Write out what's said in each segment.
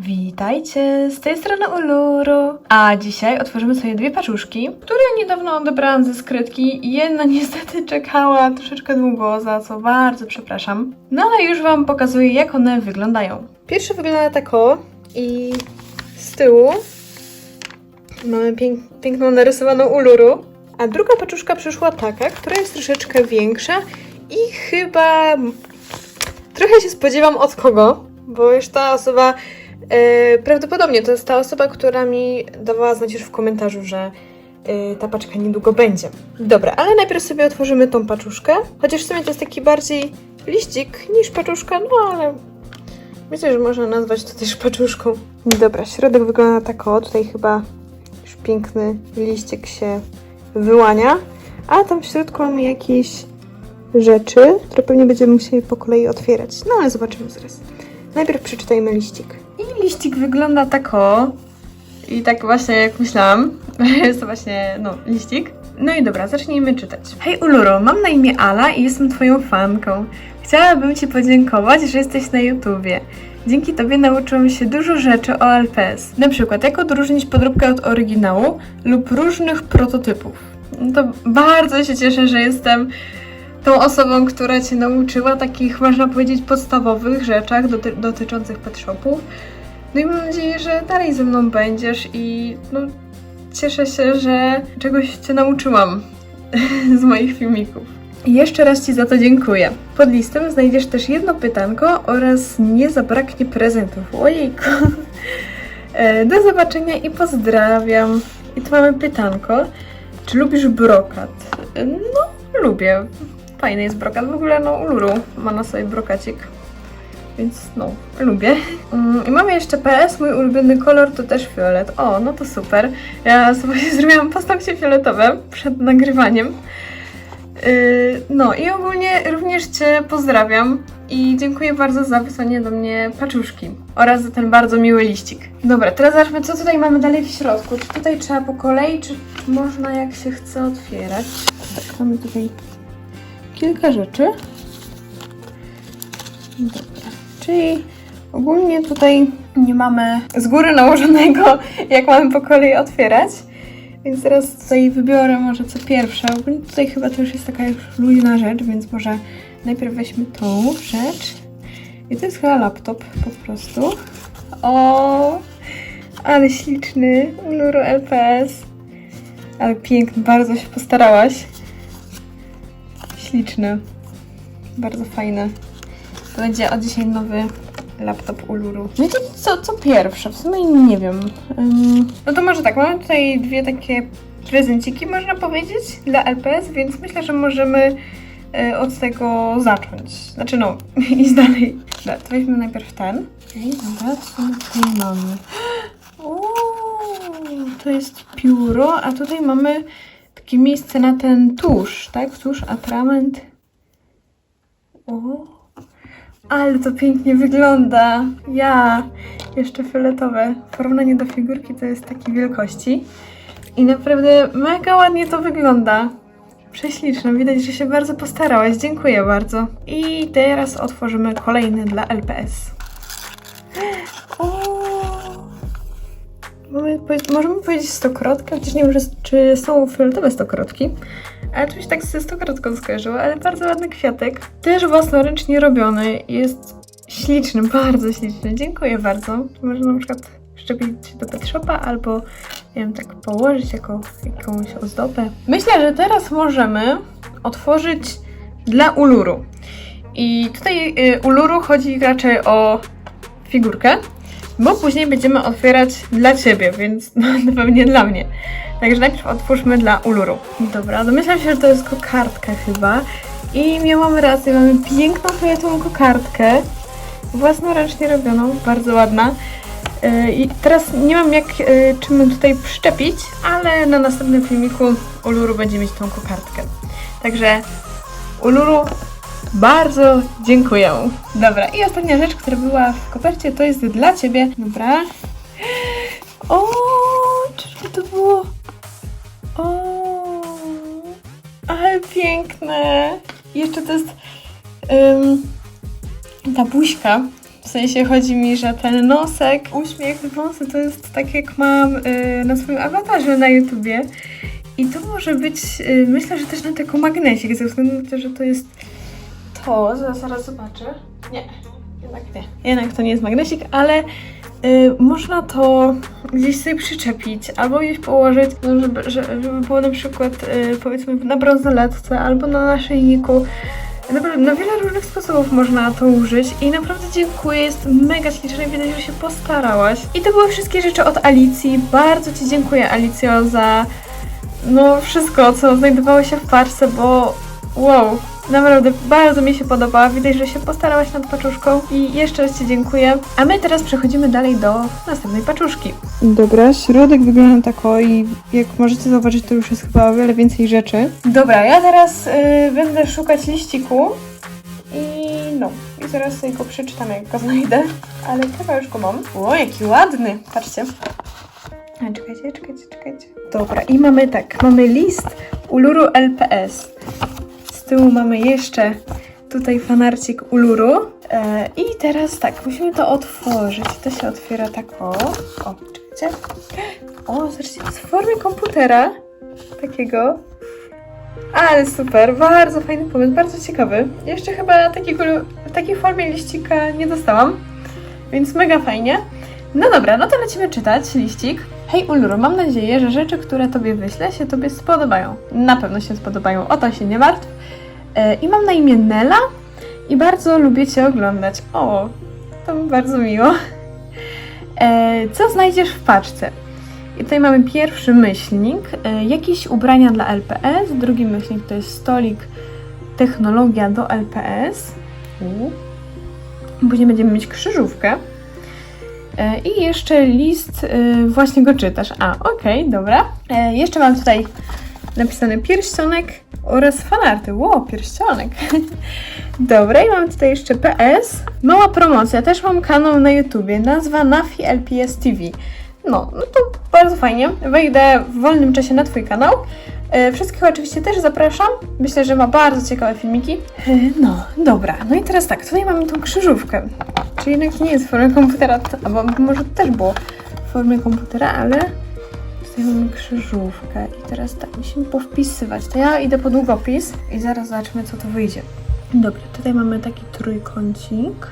Witajcie, z tej strony Uluru. A dzisiaj otworzymy sobie dwie paczuszki, które niedawno odebrałam ze skrytki. Jedna niestety czekała troszeczkę długo, za co bardzo przepraszam. No ale już Wam pokazuję, jak one wyglądają. Pierwszy wygląda tak o i z tyłu mamy pięk piękną narysowaną Uluru. A druga paczuszka przyszła taka, która jest troszeczkę większa i chyba trochę się spodziewam od kogo, bo już ta osoba e, prawdopodobnie to jest ta osoba, która mi dawała znać już w komentarzu, że e, ta paczka niedługo będzie. Dobra, ale najpierw sobie otworzymy tą paczuszkę, chociaż w sumie to jest taki bardziej liścik niż paczuszka, no ale myślę, że można nazwać to też paczuszką. Dobra, środek wygląda tak o, tutaj chyba już piękny liścik się wyłania, a tam w środku mamy jakieś rzeczy, które pewnie będziemy musieli po kolei otwierać. No ale zobaczymy zaraz. Najpierw przeczytajmy liścik. I liścik wygląda tak o. I tak właśnie jak myślałam. Jest to właśnie, no, liścik. No i dobra, zacznijmy czytać. Hej Uluru, mam na imię Ala i jestem Twoją fanką. Chciałabym Ci podziękować, że jesteś na YouTubie. Dzięki Tobie nauczyłam się dużo rzeczy o LPS. Na przykład, jak odróżnić podróbkę od oryginału lub różnych prototypów. No to bardzo się cieszę, że jestem tą osobą, która Cię nauczyła takich, można powiedzieć, podstawowych rzeczach doty dotyczących pet shopów. No i mam nadzieję, że dalej ze mną będziesz i no, cieszę się, że czegoś Cię nauczyłam z moich filmików. I jeszcze raz Ci za to dziękuję. Pod listem znajdziesz też jedno pytanko oraz nie zabraknie prezentów. Ojejku. E, Do zobaczenia i pozdrawiam. I tu mamy pytanko. Czy lubisz brokat? E, No, lubię. Fajny jest brokat. W ogóle no Uluru ma na sobie brokacik. Więc no, lubię. Mm, I mamy jeszcze PS, mój ulubiony kolor to też fiolet. O, no to super. Ja sobie zrobiłam paznokcie fioletowe przed nagrywaniem. Yy, no i ogólnie również Cię pozdrawiam i dziękuję bardzo za wysłanie do mnie paczuszki oraz za ten bardzo miły liścik. Dobra, teraz zobaczmy, co tutaj mamy dalej w środku. Czy tutaj trzeba po kolei, czy, można jak się chce otwierać? Mamy tutaj kilka rzeczy. Dobra, czyli ogólnie tutaj nie mamy z góry nałożonego, jak mamy po kolei otwierać. Więc teraz tutaj wybiorę może co pierwsze. Ogólnie tutaj chyba to już jest taka już luźna rzecz, więc może najpierw weźmy tą rzecz. I to jest chyba laptop po prostu. O, ale śliczny. Uluru LPS. Ale piękny, bardzo się postarałaś. Śliczny. Bardzo fajny. To będzie od dzisiaj nowy laptop Uluru. Wiecie co, co pierwsze? W sumie nie wiem. Ym, no to może tak, mamy tutaj dwie takie prezenciki, można powiedzieć, dla LPS, więc myślę, że możemy y, od tego zacząć. Znaczy no, iść dalej. Dobra, to weźmy najpierw ten. Okej, dobra, co my tutaj mamy? Uuu, to jest pióro, a tutaj mamy takie miejsce na ten tusz, tak? Tusz, atrament. O, ale to pięknie wygląda. Ja, jeszcze fioletowe. W porównaniu do figurki to jest takiej wielkości. I naprawdę mega ładnie to wygląda. Prześliczne. Widać, że się bardzo postarałaś. Dziękuję bardzo. I teraz otworzymy kolejny dla LPS. O! Mamy, możemy powiedzieć stokrotkę, chociaż nie wiem, czy są fioletowe stokrotki. Ale się tak ze stokrotką skojarzyło, ale bardzo ładny kwiatek. Też własnoręcznie robiony. Jest śliczny, bardzo śliczny. Dziękuję bardzo. Można na przykład szczepić do pet shopa albo nie wiem, tak położyć jako jakąś ozdobę. Myślę, że teraz możemy otworzyć dla Uluru. I tutaj y, Uluru chodzi raczej o figurkę, bo później będziemy otwierać dla Ciebie, więc no, pewnie dla mnie. Także najpierw otwórzmy dla Uluru. Dobra, domyślam się, że to jest kokardka chyba. I miałam rację, mamy piękną fioletową kokardkę. Własnoręcznie robioną, bardzo ładna. Yy, I teraz nie mam jak yy, czym tutaj przyczepić, ale na następnym filmiku Uluru będzie mieć tą kokardkę. Także Uluru bardzo dziękuję. Dobra, i ostatnia rzecz, która była w kopercie, to jest dla Ciebie. Dobra. O, czyżby to było? O, ale piękne. I jeszcze to jest ym, ta buźka. W sensie chodzi mi, że ten nosek, uśmiech, włosy to jest tak jak mam y, na swoim awatarze na YouTubie. I to może być, y, myślę, że też na taką magnesik, ze względu na to, że to jest Zaraz, zobaczę. Nie, jednak nie. Jednak to nie jest magnesik, ale y, można to gdzieś sobie przyczepić albo gdzieś położyć, no, żeby, że- żeby było na przykład y, powiedzmy na bransoletce albo na naszyjniku. Naprawdę, na wiele różnych sposobów można to użyć i naprawdę dziękuję, jest mega śliczne, widać, że się postarałaś. I to były wszystkie rzeczy od Alicji. Bardzo Ci dziękuję, Alicjo, za no wszystko, co znajdowało się w parce, bo wow, naprawdę bardzo mi się podoba. Widać, że się postarałaś nad paczuszką i jeszcze raz Ci dziękuję. A my teraz przechodzimy dalej do następnej paczuszki. Dobra, środek wygląda tak o i jak możecie zauważyć, to już jest chyba o wiele więcej rzeczy. Dobra, ja teraz y, będę szukać liściku i no, i zaraz sobie go przeczytam, jak go znajdę. Ale chyba już go mam. O, jaki ładny, patrzcie. A, czekajcie, czekajcie, czekajcie. Dobra, i mamy tak, mamy list Uluru LPS. Tyłu mamy jeszcze tutaj fanarcik Uluru. E, I teraz tak, musimy to otworzyć. To się otwiera tak o. O, czekajcie. O, zobaczcie, w formie komputera. Takiego. Ale super, bardzo fajny pomysł, bardzo ciekawy. Jeszcze chyba takiego, w takiej formie liścika nie dostałam, więc mega fajnie. No dobra, no to lecimy czytać liścik. Hej Uluru, mam nadzieję, że rzeczy, które Tobie wyślę, się Tobie spodobają. Na pewno się spodobają, o to się nie martw. E, I mam na imię Nela i bardzo lubię Cię oglądać. O, to bardzo miło. E, co znajdziesz w paczce? I tutaj mamy pierwszy myślnik, e, jakieś ubrania dla LPS, drugi myślnik to jest stolik, technologia do LPS. Później będziemy mieć krzyżówkę. I jeszcze list, właśnie go czytasz. A, okej, dobra. E, Jeszcze mam tutaj napisany pierścionek oraz fanarty. Ło, pierścionek. Dobra, i mam tutaj jeszcze PS. Mała promocja, też mam kanał na YouTubie, nazwa Nafi LPS TV. No, no to bardzo fajnie. Wejdę w wolnym czasie na Twój kanał. E, Wszystkich oczywiście też zapraszam. Myślę, że ma bardzo ciekawe filmiki. E, No, dobra. No i teraz tak, tutaj mamy tą krzyżówkę. Czy jednak nie jest w formie komputera, albo może to też było w formie komputera, ale tutaj mamy krzyżówkę. I teraz tak, musimy powpisywać. To ja idę po długopis i zaraz zobaczymy, co to wyjdzie. Dobra, tutaj mamy taki trójkącik.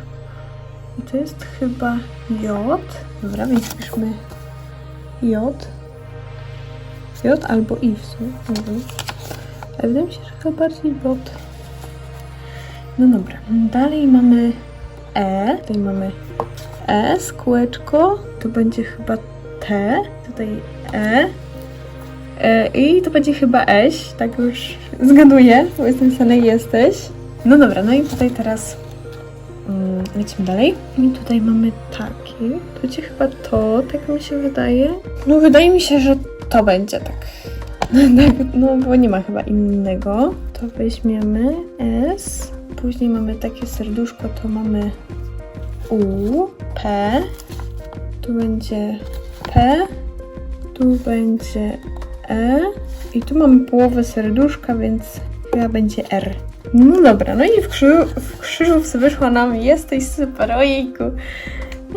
I to jest chyba J. Dobra, więc piszmy J. J albo I w sumie. Ale wydaje mi się, że chyba bardziej J. No dobra. Dalej mamy E. Tutaj mamy S, kółeczko. To będzie chyba T. Tutaj E. E, I to będzie chyba Eś, tak już zgaduję, bo jest napisane jesteś. No dobra, no i tutaj teraz mm, lecimy dalej. I tutaj mamy taki. To będzie chyba to, tak mi się wydaje. No wydaje mi się, że to będzie tak. tak no bo nie ma chyba innego. To weźmiemy S. Później mamy takie serduszko, to mamy U, P. Tu będzie P. Tu będzie E. I tu mamy połowę serduszka, więc chyba będzie R. No dobra, no i w, krzyżu, w krzyżówce wyszła nam jesteś super, ojejku.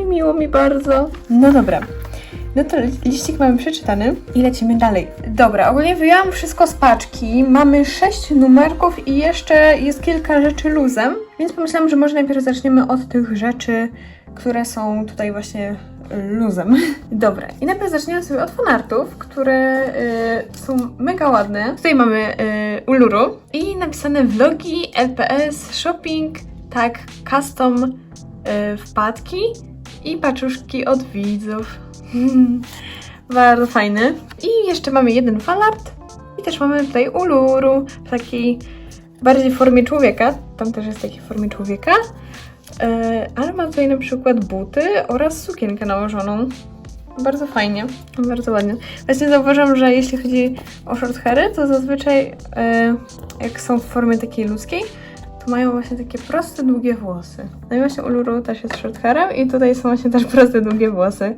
I miło mi bardzo. No dobra. No to li- liścik mamy przeczytany i lecimy dalej. Dobra, ogólnie wyjęłam wszystko z paczki. Mamy sześć numerków i jeszcze jest kilka rzeczy luzem, więc pomyślałam, że może najpierw zaczniemy od tych rzeczy, które są tutaj właśnie y, luzem. Dobra, i najpierw zaczniemy sobie od fanartów, które y, są mega ładne. Tutaj mamy y, Uluru i napisane vlogi, LPS, shopping, tak, custom y, wpadki i paczuszki od widzów. Bardzo fajny. I jeszcze mamy jeden fanart i też mamy tutaj Uluru w takiej bardziej formie człowieka. Tam też jest w takiej formie człowieka. E, ale ma tutaj na przykład buty oraz sukienkę nałożoną. Bardzo fajnie, bardzo ładnie. Właśnie zauważam, że jeśli chodzi o short hairy, to zazwyczaj e, jak są w formie takiej ludzkiej, to mają właśnie takie proste, długie włosy. No i właśnie Uluru też jest short hairem i tutaj są właśnie też proste, długie włosy.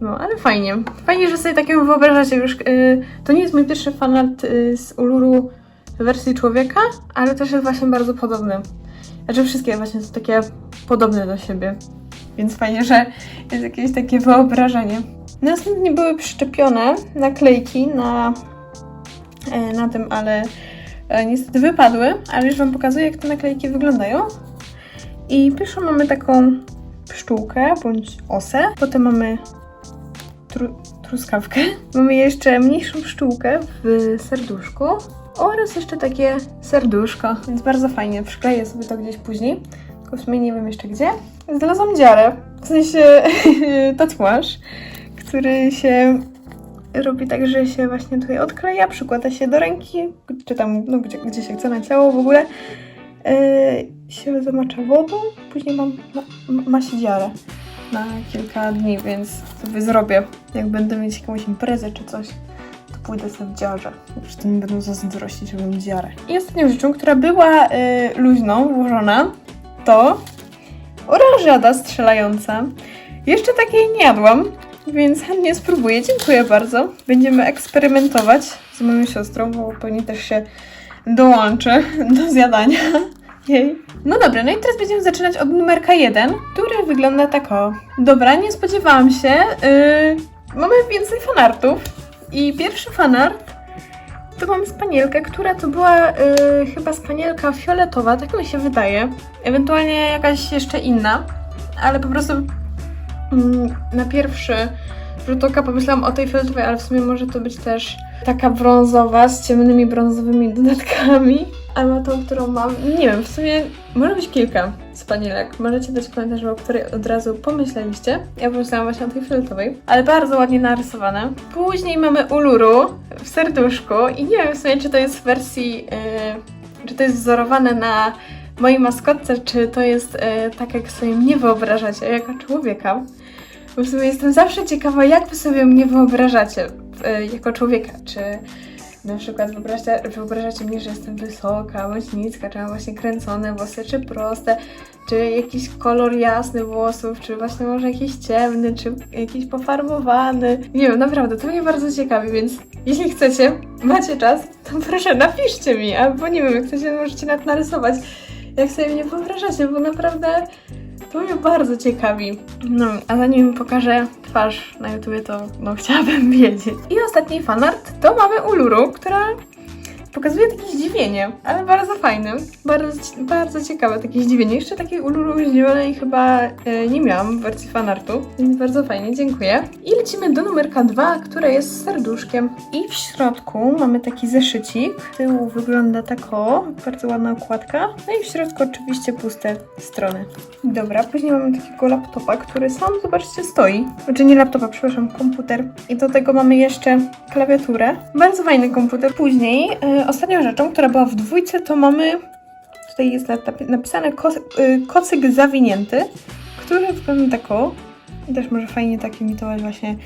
No, ale fajnie. Fajnie, że sobie takiego wyobrażacie już. y, to nie jest mój pierwszy fanart y, z Uluru w wersji człowieka, ale też jest właśnie bardzo podobny. Znaczy wszystkie właśnie są takie podobne do siebie. Więc fajnie, że jest jakieś takie wyobrażenie. Następnie były przyczepione naklejki na, e, na tym, ale e, niestety wypadły, ale już Wam pokazuję, jak te naklejki wyglądają. I pierwszą mamy taką pszczółkę bądź osę, potem mamy tru, truskawkę, mamy jeszcze mniejszą pszczółkę w serduszku oraz jeszcze takie serduszko, więc bardzo fajnie, przykleję sobie to gdzieś później, tylko w sumie nie wiem jeszcze gdzie. Znalazłam dziarę, w sensie tatuaż, który się robi tak, że się właśnie tutaj odkleja, przykłada się do ręki, czy tam, no gdzie, gdzie się chce na ciało w ogóle, yy, się zamacza wodą, później mam, ma, ma się dziarę na kilka dni, więc sobie zrobię, jak będę mieć jakąś imprezę czy coś, pójdę sobie w dziarze. Zresztą mi będą zazdrościć, że mam dziarę. I ostatnią rzeczą, która była yy, luźną, włożona, to oranżada strzelająca. Jeszcze takiej nie jadłam, więc chętnie spróbuję. Dziękuję bardzo. Będziemy eksperymentować z moją siostrą, bo pewnie też się dołączy do zjadania jej. No dobra, no i teraz będziemy zaczynać od numerka 1, który wygląda tak o. Dobra, nie spodziewałam się. Yy, mamy więcej fanartów. I pierwszy fanart to mam spanielkę, która to była yy, chyba spanielka fioletowa, tak mi się wydaje. Ewentualnie jakaś jeszcze inna, ale po prostu mm, na pierwszy rzut oka pomyślałam o tej fioletowej, ale w sumie może to być też taka brązowa z ciemnymi brązowymi dodatkami. Albo tą, którą mam, nie wiem, w sumie może być kilka spanielek. Możecie dać komentarz, o której od razu pomyśleliście. Ja pomyślałam właśnie o tej fioletowej, ale bardzo ładnie narysowane. Później mamy Uluru w serduszku i nie wiem w sumie, czy to jest w wersji, yy, czy to jest wzorowane na mojej maskotce, czy to jest yy, tak, jak sobie mnie wyobrażacie jako człowieka. Bo w sumie jestem zawsze ciekawa, jak wy sobie mnie wyobrażacie yy, jako człowieka, czy na przykład wyobraźcie, wyobrażacie mnie, że jestem wysoka, bądź niska, czy mam właśnie kręcone włosy, czy proste, czy jakiś kolor jasny włosów, czy właśnie może jakiś ciemny, czy jakiś pofarbowany. Nie wiem, naprawdę, to mnie bardzo ciekawi, więc jeśli chcecie, macie czas, to proszę napiszcie mi, albo nie wiem, jak chcecie, możecie nawet narysować, jak sobie mnie wyobrażacie, bo naprawdę to mnie bardzo ciekawi. No, a zanim pokażę twarz na YouTubie, to no chciałabym wiedzieć. I ostatni fanart to mamy Uluru, która pokazuje takie zdziwienie, ale bardzo fajne. Bardzo, bardzo ciekawe takie zdziwienie. Jeszcze takiej Uluru zdziwionej chyba e, nie miałam w wersji fanartu, więc bardzo fajnie, dziękuję. I lecimy do numerka 2, które jest z serduszkiem. I w środku mamy taki zeszycik. Tyłu wygląda tak o, bardzo ładna okładka. No i w środku oczywiście puste strony. Dobra, później mamy takiego laptopa, który sam, zobaczcie, stoi. Znaczy nie laptopa, przepraszam, komputer. I do tego mamy jeszcze klawiaturę. Bardzo fajny komputer. Później e, ostatnią rzeczą, która była w dwójce, to mamy tutaj jest nap- napisane y, kocyk zawinięty, który wygląda tak o. I też może fajnie tak imitować właśnie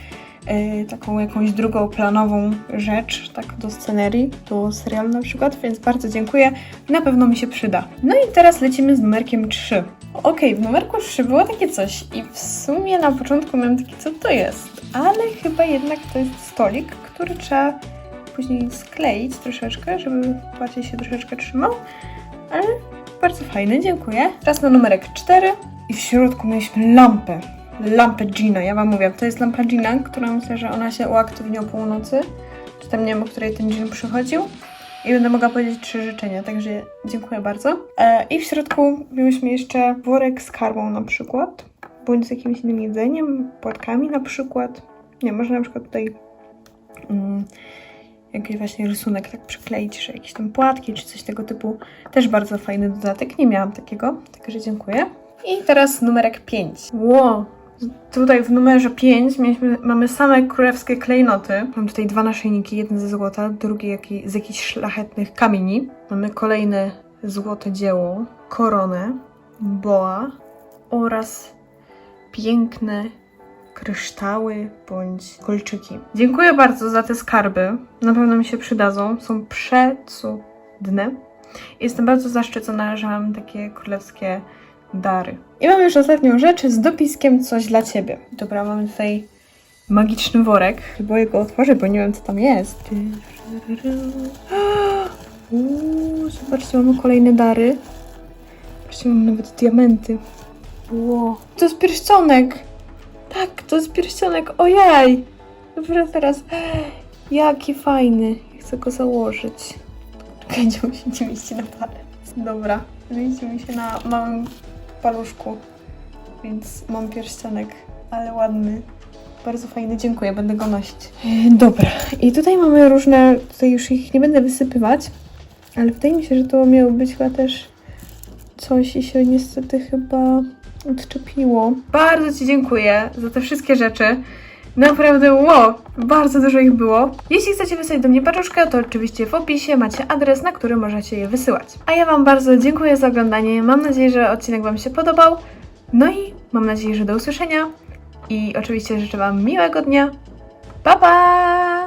y, taką jakąś drugą planową rzecz, tak do scenerii, do serialu na przykład, więc bardzo dziękuję. Na pewno mi się przyda. No i teraz lecimy z numerkiem 3. Okej, w numerku 3 było takie coś i w sumie na początku miałam takie, co to jest? Ale chyba jednak to jest stolik, który trzeba później skleić troszeczkę, żeby bardziej się troszeczkę trzymał, ale bardzo fajny, dziękuję. Teraz na numerek 4 i w środku mieliśmy lampę. Lampę Gina, ja wam mówię, to jest lampa Gina, która myślę, że ona się uaktywni o północy, czy tam nie wiem, o której ten Gin przychodził. I będę mogła powiedzieć trzy życzenia, także dziękuję bardzo. E, I w środku mieliśmy jeszcze worek z karbą na przykład, bądź z jakimś innym jedzeniem, płatkami na przykład. Nie, można na przykład tutaj mm, jakiś właśnie rysunek tak przykleić, że jakieś tam płatki czy coś tego typu. Też bardzo fajny dodatek, nie miałam takiego, także dziękuję. I teraz numerek 5. Wow, tutaj w numerze 5 mieliśmy, mamy same królewskie klejnoty. Mam tutaj dwa naszyjniki, jeden ze złota, drugi jaki, z jakichś szlachetnych kamieni. Mamy kolejne złote dzieło, koronę, boa oraz piękne kryształy bądź kolczyki. Dziękuję bardzo za te skarby. Na pewno mi się przydadzą. Są przecudne. Jestem bardzo zaszczycona, że mam takie królewskie dary. I mam już ostatnią rzecz z dopiskiem coś dla ciebie. Dobra, mamy tutaj magiczny worek. Boję go otworzyć, bo nie wiem co tam jest. Uuu, zobaczcie, mamy kolejne dary. Zobaczcie, mamy nawet diamenty. Ło. To jest pierścionek. Tak, to jest pierścionek. Ojej. Dobra, teraz. Jaki fajny. Chcę go założyć. Czekajcie, musi ci mieści na palec. Dobra, mieści mi się na małym paluszku. Więc mam pierścionek, ale ładny. Bardzo fajny, dziękuję, będę go nosić. Dobra, i tutaj mamy różne, tutaj już ich nie będę wysypywać, ale wydaje mi się, że to miało być chyba też coś i się niestety chyba odczepiło. Bardzo Ci dziękuję za te wszystkie rzeczy. Naprawdę, wow, bardzo dużo ich było. Jeśli chcecie wysłać do mnie paczuszkę, to oczywiście w opisie macie adres, na który możecie je wysyłać. A ja Wam bardzo dziękuję za oglądanie. Mam nadzieję, że odcinek Wam się podobał. No i mam nadzieję, że do usłyszenia. I oczywiście życzę Wam miłego dnia. Pa pa!